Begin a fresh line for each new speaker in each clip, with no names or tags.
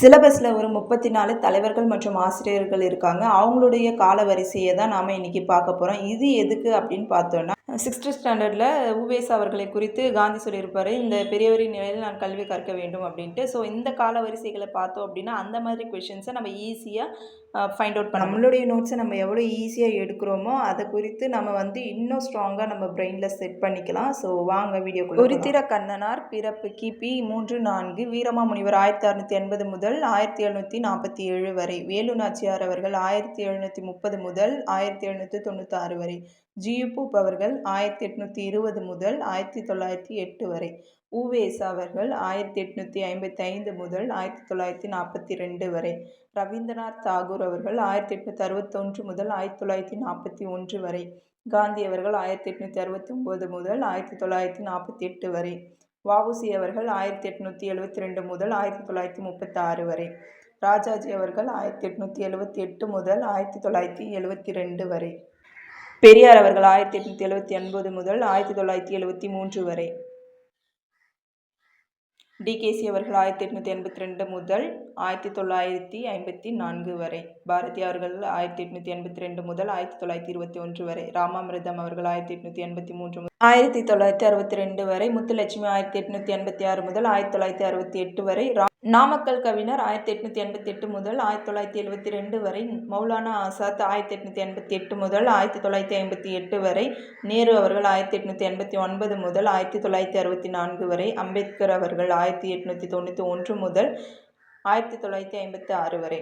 சிலபஸில் ஒரு முப்பத்தி நாலு தலைவர்கள் மற்றும் ஆசிரியர்கள் இருக்காங்க. அவங்களுடைய கால வரிசையை தான் நாம் இன்றைக்கி பார்க்க போகிறோம் இது எதுக்கு அப்படின்னு பார்த்தோன்னா சிக்ஸ்த்து ஸ்டாண்டர்டில் உவேஸ் அவர்களை குறித்து காந்தி சொல்லியிருப்பார் இந்த பெரியவரின் நிலையில் நான் கல்வி கற்க வேண்டும் அப்படின்ட்டு. ஸோ இந்த கால வரிசைகளை பார்த்தோம் அப்படின்னா அந்த மாதிரி கொஷின்ஸை நம்ம ஈஸியாக ஃபைண்ட் அவுட் பண்ண நம்மளுடைய நோட்ஸை நம்ம எவ்வளோ ஈஸியாக எடுக்கிறோமோ அதை குறித்து நம்ம வந்து இன்னும் ஸ்ட்ராங்காக நம்ம பிரெயினில் செட் பண்ணிக்கலாம். ஸோ வாங்க வீடியோ உரித்திர கண்ணனார் பிறப்பு கிபி மூன்று நான்கு வீரமாமுனிவர் ஆயிரத்தி அறுநூற்றி எண்பது முதல் ஆயிரத்தி எழுநூற்றி நாற்பத்தி ஏழு வரை வேலு நாச்சியார் அவர்கள் ஆயிரத்தி எழுநூற்றி முப்பது முதல் ஆயிரத்தி எழுநூற்றி தொண்ணூத்தாறு வரை. ஜியுபூப் அவர்கள் ஆயிரத்தி எட்நூற்றி இருபது முதல் ஆயிரத்தி தொள்ளாயிரத்தி எட்டு வரை. உவேஸ் அவர்கள் ஆயிரத்தி எட்நூற்றி ஐம்பத்தி ஐந்து முதல் ஆயிரத்தி தொள்ளாயிரத்தி நாற்பத்தி ரெண்டு வரை. ரவீந்திரநாத் தாகூர் அவர்கள் ஆயிரத்தி எட்நூற்றி அறுபத்தொன்று முதல் ஆயிரத்தி தொள்ளாயிரத்தி நாற்பத்தி ஒன்று வரை. காந்தி அவர்கள் ஆயிரத்தி எட்நூற்றி அறுபத்தி ஒம்பது முதல் ஆயிரத்தி தொள்ளாயிரத்தி நாற்பத்தி எட்டு வரை. வஉசி அவர்கள் ஆயிரத்தி எட்நூற்றி எழுபத்தி ரெண்டு முதல் ஆயிரத்தி தொள்ளாயிரத்தி முப்பத்தாறு வரை. ராஜாஜி அவர்கள் ஆயிரத்தி எட்நூற்றி எழுபத்தி எட்டு முதல் ஆயிரத்தி தொள்ளாயிரத்தி எழுபத்தி ரெண்டு வரை. பெரியார் அவர்கள் ஆயிரத்தி எட்நூத்தி எழுபத்தி ஒன்பது முதல் ஆயிரத்தி தொள்ளாயிரத்தி எழுபத்தி மூன்று வரை. டிகேசி அவர்கள் ஆயிரத்தி எட்நூத்தி எண்பத்தி ரெண்டு முதல் ஆயிரத்தி தொள்ளாயிரத்தி ஐம்பத்தி நான்கு வரை. பாரதி அவர்கள் ஆயிரத்தி எட்நூத்தி எண்பத்தி ரெண்டு முதல் ஆயிரத்தி தொள்ளாயிரத்தி இருபத்தி ஒன்று வரை. ராமாமிர்தம் அவர்கள் ஆயிரத்தி எட்நூத்தி எண்பத்தி மூன்று முதல் ஆயிரத்தி தொள்ளாயிரத்தி அறுபத்தி ரெண்டு வரை. முத்துலட்சுமி ஆயிரத்தி எட்நூத்தி எண்பத்தி ஆறு முதல் ஆயிரத்தி தொள்ளாயிரத்தி அறுபத்தி எட்டு வரை. நாமக்கல் கவிஞர் ஆயிரத்தி எட்நூற்றி எண்பத்தி எட்டு முதல் ஆயிரத்தி தொள்ளாயிரத்தி எழுபத்தி ரெண்டு வரை மௌலானா ஆசாத் ஆயிரத்தி எட்நூற்றி எண்பத்தி எட்டு முதல் ஆயிரத்தி தொள்ளாயிரத்தி ஐம்பத்தி எட்டு வரை நேரு அவர்கள் ஆயிரத்தி எட்நூற்றி எண்பத்தி ஒன்பது முதல் ஆயிரத்தி தொள்ளாயிரத்தி அறுபத்தி நான்கு வரை அம்பேத்கர் அவர்கள் ஆயிரத்தி எட்நூற்றி தொண்ணூற்றி ஒன்று முதல் ஆயிரத்தி தொள்ளாயிரத்தி ஐம்பத்தி ஆறு வரை.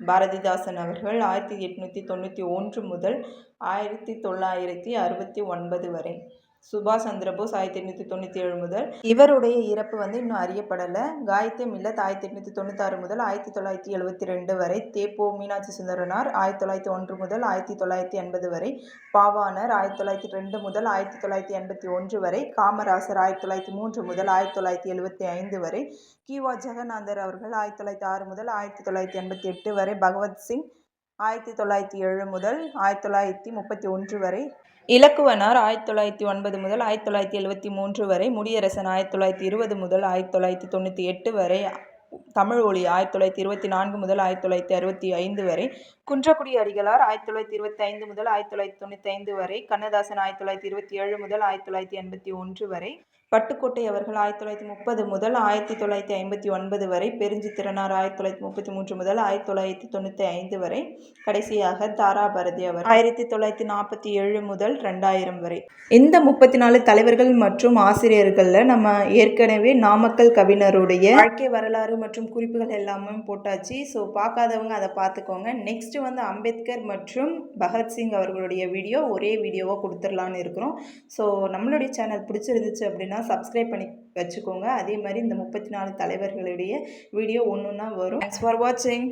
பாரதிதாசன் அவர்கள் ஆயிரத்தி எட்நூற்றி தொண்ணூற்றி ஒன்று முதல் ஆயிரத்தி தொள்ளாயிரத்தி அறுபத்தி ஒன்பது வரை. சுபாஷ் சந்திரபோஸ் ஆயிரத்தி எட்நூற்றி தொண்ணூற்றி ஏழு முதல். இவருடைய இறப்பு வந்து இன்னும் அறியப்படலை. காயத்ரி மில்லத் ஆயிரத்தி எட்நூற்றி தொண்ணூத்தாறு முதல் ஆயிரத்தி தொள்ளாயிரத்தி எழுபத்தி ரெண்டு வரை தேப்போ மீனாட்சி சுந்தரனார் ஆயிரத்தி தொள்ளாயிரத்தி ஒன்று முதல் ஆயிரத்தி தொள்ளாயிரத்தி எண்பது வரை பாவானர் ஆயிரத்தி தொள்ளாயிரத்தி ரெண்டு முதல் ஆயிரத்தி தொள்ளாயிரத்தி எண்பத்தி ஒன்று வரை காமராசர் ஆயிரத்தி தொள்ளாயிரத்தி மூன்று முதல் ஆயிரத்தி தொள்ளாயிரத்தி எழுபத்தி ஐந்து வரை கிவா ஜெகநாதர் அவர்கள் ஆயிரத்தி தொள்ளாயிரத்தி ஆறு முதல் ஆயிரத்தி தொள்ளாயிரத்தி எண்பத்தி எட்டு வரை பகவத் சிங் ஆயிரத்தி தொள்ளாயிரத்தி ஏழு முதல் ஆயிரத்தி தொள்ளாயிரத்தி முப்பத்தி ஒன்று வரை இலக்குவனார் ஆயிரத்தி தொள்ளாயிரத்தி ஒன்பது முதல் ஆயிரத்தி தொள்ளாயிரத்தி எழுபத்தி மூன்று வரை முடியரசன் ஆயிரத்தி தொள்ளாயிரத்தி இருபது முதல் ஆயிரத்தி தொள்ளாயிரத்தி தொண்ணூற்றி எட்டு வரை தமிழ் ஒளி ஆயிரத்தி தொள்ளாயிரத்தி இருபத்தி நான்கு முதல் ஆயிரத்தி தொள்ளாயிரத்தி அறுபத்தி ஐந்து வரை குன்றக்குடி அடிகளார் ஆயிரத்தி தொள்ளாயிரத்தி இருபத்தி ஐந்து முதல் ஆயிரத்தி தொள்ளாயிரத்தி தொண்ணூற்றி ஐந்து வரை கண்ணதாசன் ஆயிரத்தி தொள்ளாயிரத்தி இருபத்தி ஏழு முதல் ஆயிரத்தி தொள்ளாயிரத்தி எண்பத்தி ஒன்று வரை பட்டுக்கோட்டை அவர்கள் ஆயிரத்தி தொள்ளாயிரத்தி முப்பது முதல் ஆயிரத்தி தொள்ளாயிரத்தி ஐம்பத்தி ஒன்பது வரை பெருஞ்சித்திரனார் ஆயிரத்தி தொள்ளாயிரத்தி முப்பத்தி மூன்று முதல் ஆயிரத்தி தொள்ளாயிரத்தி தொண்ணூற்றி ஐந்து வரை கடைசியாக தாராபாரதி அவர் ஆயிரத்தி தொள்ளாயிரத்தி நாற்பத்தி ஏழு முதல் ரெண்டாயிரம் வரை. இந்த முப்பத்தி நாலு தலைவர்கள் மற்றும் ஆசிரியர்களில் நம்ம ஏற்கனவே நாமக்கல் கவிஞருடைய வாழ்க்கை வரலாறு மற்றும் குறிப்புகள் எல்லாமே போட்டாச்சு. ஸோ பார்க்காதவங்க அதை பார்த்துக்கோங்க. நெக்ஸ்ட்டு வந்து அம்பேத்கர் மற்றும் பகத்சிங் அவர்களுடைய வீடியோ ஒரே வீடியோவாக கொடுத்துடலான்னு இருக்கிறோம். ஸோ நம்மளுடைய சேனல் பிடிச்சிருந்துச்சு அப்படின்னா சப்ஸ்கிரைப் பண்ணி வச்சுக்கோங்க. அதே மாதிரி இந்த முப்பத்தி நாலு தலைவர்களுடைய வீடியோ ஒன்று ஒன்றா வரும். தேங்க்ஸ் ஃபார் வாட்சிங்